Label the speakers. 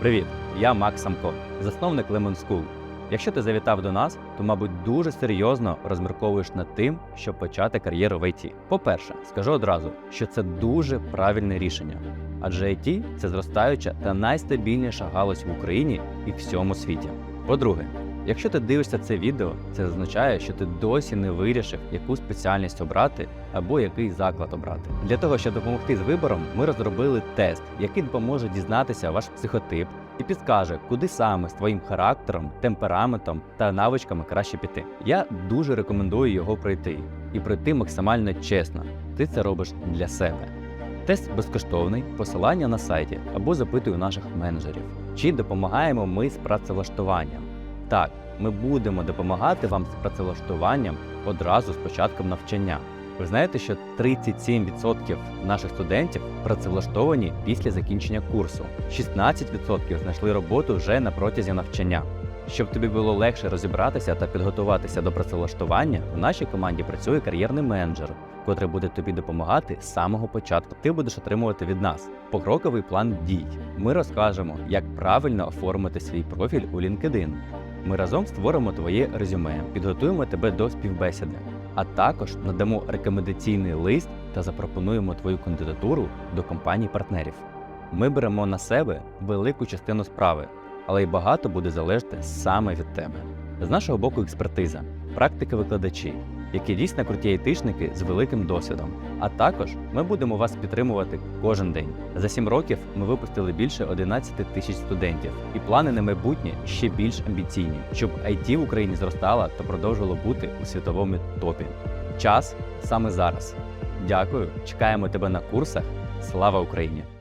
Speaker 1: Привіт, я Макс Самко, засновник Lemon School. Якщо ти завітав до нас, то, мабуть, дуже серйозно розмірковуєш над тим, щоб почати кар'єру в IT. По-перше, скажу одразу, що це дуже правильне рішення, адже IT – це зростаюча та найстабільніша галузь в Україні і всьому світі. По-друге, якщо ти дивишся це відео, це означає, що ти досі не вирішив, яку спеціальність обрати або який заклад обрати. Для того, щоб допомогти з вибором, ми розробили тест, який допоможе дізнатися ваш психотип і підскаже, куди саме з твоїм характером, темпераментом та навичками краще піти. Я дуже рекомендую його пройти і пройти максимально чесно. Ти це робиш для себе. Тест безкоштовний, посилання на сайті або запитуй у наших менеджерів. Чи допомагаємо ми з працевлаштуванням? Так, ми будемо допомагати вам з працевлаштуванням одразу з початком навчання. Ви знаєте, що 37% наших студентів працевлаштовані після закінчення курсу, 16% знайшли роботу вже на протязі навчання. Щоб тобі було легше розібратися та підготуватися до працевлаштування, в нашій команді працює кар'єрний менеджер, котрий буде тобі допомагати з самого початку. Ти будеш отримувати від нас покроковий план дій. Ми розкажемо, як правильно оформити свій профіль у LinkedIn. Ми разом створимо твоє резюме, підготуємо тебе до співбесіди, а також надамо рекомендаційний лист та запропонуємо твою кандидатуру до компаній-партнерів. Ми беремо на себе велику частину справи, але й багато буде залежати саме від тебе. З нашого боку експертиза, практики викладачі, які дійсно круті айтишники з великим досвідом. А також ми будемо вас підтримувати кожен день. За 7 років ми випустили більше 11 тисяч студентів, і плани на майбутнє ще більш амбіційні, щоб IT в Україні зростала та продовжувало бути у світовому топі. Час саме зараз. Дякую, чекаємо тебе на курсах. Слава Україні!